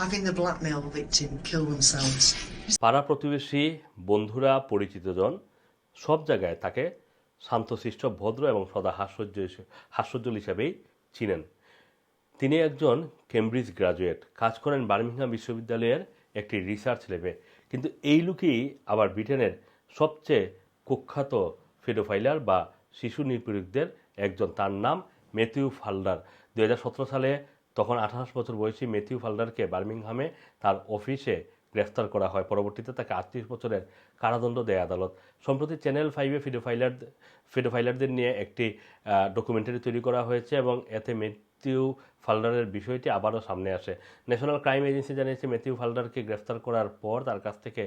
having the blackmail victim kill themselves. পাড়া প্রতিবেশী, বন্ধুরা, পরিচিতজন সব জায়গায় তাকে শান্তশিষ্ট, ভদ্র এবং সদা হাস্যজ্জ হাস্যজ্জ্বল হিসাবেই চিনেন। তিনি একজন কেমব্রিজ গ্রাজুয়েট। কাজ করেন বার্মিংহাম বিশ্ববিদ্যালয়ের একটি রিসার্চ ল্যাবে। কিন্তু এই লুকই আবার ব্রিটেনের সবচেয়ে কুখ্যাত ফেডোফাইলার বা শিশু নিপীড়কদের একজন। তার নাম ম্যাথিউ ফাল্ডার দুই সালে তখন আঠাশ বছর বয়সী মেথিউ ফাল্ডারকে বার্মিংহামে তার অফিসে গ্রেফতার করা হয়। পরবর্তীতে তাকে আটত্রিশ বছরের কারাদণ্ড দেয় আদালত। সম্প্রতি চ্যানেল ফাইভে ফিডোফাইলার ফিডোফাইলারদের নিয়ে একটি ডকুমেন্টারি তৈরি করা হয়েছে এবং এতে ম্যাথিউ ফাল্ডারের বিষয়টি আবারও সামনে আসে। ন্যাশনাল ক্রাইম এজেন্সি জানিয়েছে, ম্যাথিউ ফাল্ডারকে গ্রেফতার করার পর তার কাছ থেকে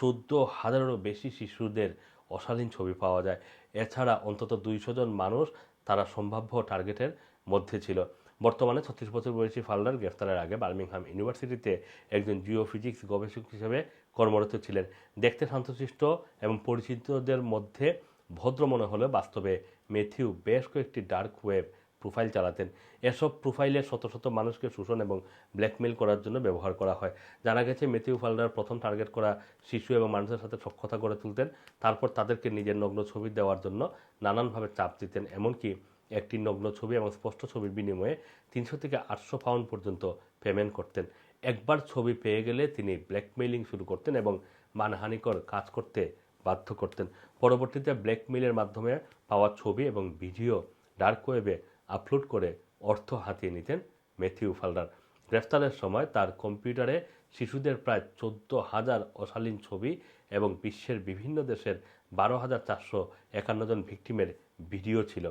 চোদ্দ হাজারেরও বেশি শিশুদের অশালীন ছবি পাওয়া যায়। এছাড়া অন্তত দুইশো জন মানুষ তারা সম্ভাব্য টার্গেটের মধ্যে ছিল। বর্তমানে ছত্রিশ বছর বয়সী ফাল্ডার গ্রেফতারের আগে বার্মিংহাম ইউনিভার্সিটিতে একজন জিওফিজিক্স গবেষক হিসেবে কর্মরত ছিলেন। দেখতে শান্তশিষ্ট এবং পরিচিতদের মধ্যে ভদ্র মনে হলেও বাস্তবে মেথিউ বেশ কয়েকটি ডার্ক ওয়েব প্রোফাইল চালাতেন। এসব প্রোফাইলে শত শত মানুষকে শোষণ এবং ব্ল্যাকমেল করার জন্য ব্যবহার করা হয়। জানা গেছে মেথিউ ফাল্ডার প্রথম টার্গেট করা শিশু এবং মানুষের সাথে সক্ষতা গড়ে তুলতেন। তারপর তাদেরকে নিজের নগ্ন ছবি দেওয়ার জন্য নানানভাবে চাপ দিতেন। এমনকি একটি নগ্ন ছবি এবং স্পষ্ট ছবির বিনিময়ে তিনশো থেকে আটশো পাউন্ড পর্যন্ত পেমেন্ট করতেন। একবার ছবি পেয়ে গেলে তিনি ব্ল্যাকমেইলিং শুরু করতেন এবং মানহানিকর কাজ করতে বাধ্য করতেন। পরবর্তীতে ব্ল্যাকমেইলের মাধ্যমে পাওয়া ছবি এবং ভিডিও ডার্ক ওয়েবে আপলোড করে অর্থ হাতিয়ে নিতেন ম্যাথিউ ফাল্ডার গ্রেফতারের সময় তার কম্পিউটারে শিশুদের প্রায় চোদ্দ হাজার অশালীন ছবি এবং বিশ্বের বিভিন্ন দেশের বারো হাজার চারশো একান্ন জন ভিকটিমের ভিডিও ছিল।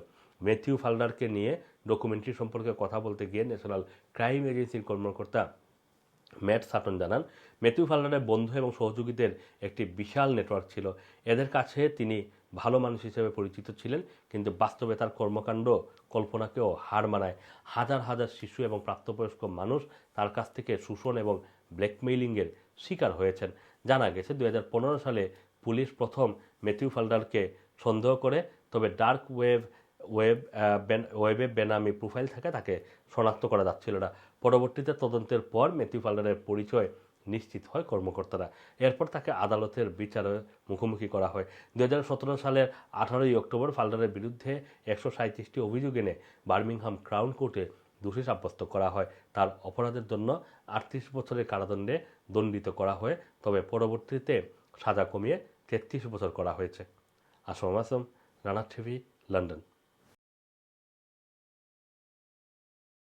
ম্যাথিউ ফাল্ডারকে নিয়ে ডকুমেন্টারি সম্পর্কে কথা বলতে গিয়ে ন্যাশনাল ক্রাইম এজেন্সির কর্মকর্তা ম্যাট সাটন জানান, ম্যাথিউ ফাল্ডারের বন্ধু এবং সহযোগীদের একটি বিশাল নেটওয়ার্ক ছিল। এদের কাছে তিনি ভালো মানুষ হিসেবে পরিচিত ছিলেন, কিন্তু বাস্তবে তার কর্মকাণ্ড কল্পনাকেও হার মানায়। হাজার হাজার শিশু এবং প্রাপ্তবয়স্ক মানুষ তার কাছ থেকে শোষণ এবং ব্ল্যাকমেইলিংয়ের শিকার হয়েছেন। জানা গেছে দু হাজার পনেরো সালে পুলিশ প্রথম ম্যাথিউ ফাল্ডারকে সন্দেহ করে, তবে ডার্ক ওয়েব ওয়েব ওয়েবে বেনামি প্রোফাইল থাকে, তাকে শনাক্ত করা যাচ্ছিল না। পরবর্তীতে তদন্তের পর ম্যাথিউ ফাল্ডারের পরিচয় নিশ্চিত হয় কর্মকর্তারা। এরপর তাকে আদালতের বিচারে মুখোমুখি করা হয়। দু সতেরো সালের আঠারোই অক্টোবর ফাল্ডারের বিরুদ্ধে একশো সাঁত্রিশটি অভিযোগ এনে বার্মিংহাম ক্রাউন কোর্টে দোষী সাব্যস্ত করা হয়। তার অপরাধের জন্য আটত্রিশ বছরের কারাদণ্ডে দণ্ডিত করা হয়। তবে পরবর্তীতে সাজা কমিয়ে তেত্রিশ বছর করা হয়েছে। Assam Assam Rana TV, London.